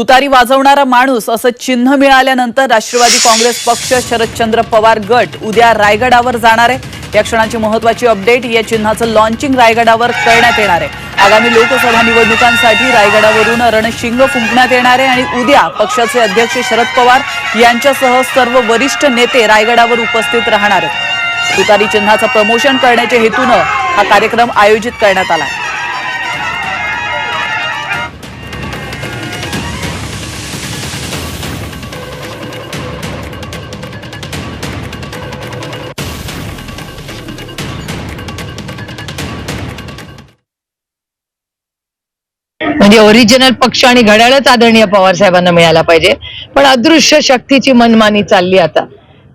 तुतारी वाजवणारा माणूस असं चिन्ह मिळाल्यानंतर राष्ट्रवादी काँग्रेस पक्ष शरदचंद्र पवार गट उद्या रायगडावर जाणार आहे. या क्षणाची महत्वाची अपडेट या चिन्हाचं लॉन्चिंग रायगडावर करण्यात येणार आहे. आगामी लोकसभा निवडणुकांसाठी रायगडावरून रणशिंग फुंकण्यात येणार आहे आणि उद्या पक्षाचे अध्यक्ष शरद पवार यांच्यासह सर्व वरिष्ठ नेते रायगडावर उपस्थित राहणार आहेत. तुतारी चिन्हाचं प्रमोशन करण्याच्या हेतूनं हा कार्यक्रम आयोजित करण्यात आला आहे. म्हणजे ओरिजिनल पक्ष आणि घड्याळच आदरणीय पवार साहेबांना मिळायला पाहिजे. पण अदृश्य शक्तीची मनमानी चालली आता.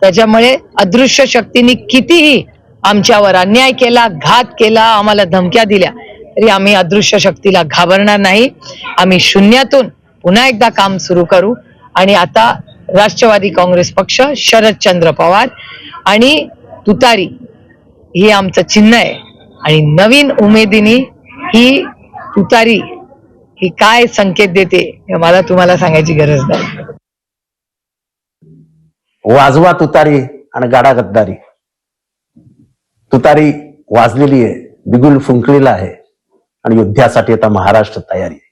त्याच्यामुळे अदृश्य शक्तीने कितीही आमच्यावर अन्याय केला घात केला आम्हाला धमक्या दिल्या तरी आम्ही अदृश्य शक्तीला घाबरणार नाही. आम्ही शून्यातून पुन्हा एकदा काम सुरू करू. आणि आता राष्ट्रवादी काँग्रेस पक्ष शरदचंद्र पवार आणि तुतारी हे आमचं चिन्ह आहे. आणि नवीन उमेदीने ही तुतारी ही काय संकेत देते मला तुम्हाला सांगायची गरज नाही. वाजवा तुतारी आणि गाडा गद्दारी. तुतारी वाजलेली आहे बिगुल फुंकलेला आहे आणि युद्धासाठी आता महाराष्ट्र तयारी आहे.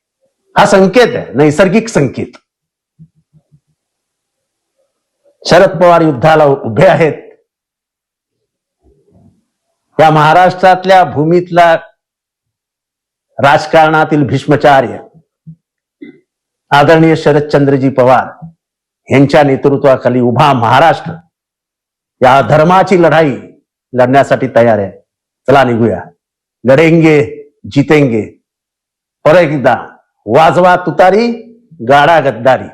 हा संकेत आहे नैसर्गिक संकेत. शरद पवार युद्धाला उभे आहेत. या महाराष्ट्रातल्या भूमीतला राजकारणातील भीष्मचार्य आदरणीय शरदचंद्रजी पवार यांच्या नेतृत्वाखाली उभा महाराष्ट्र या धर्माची लढाई लढण्यासाठी तयार आहे. चला निघूया. लढेंगे जितेंगे. परत एकदा वाजवा तुतारी गाडा गद्दारी.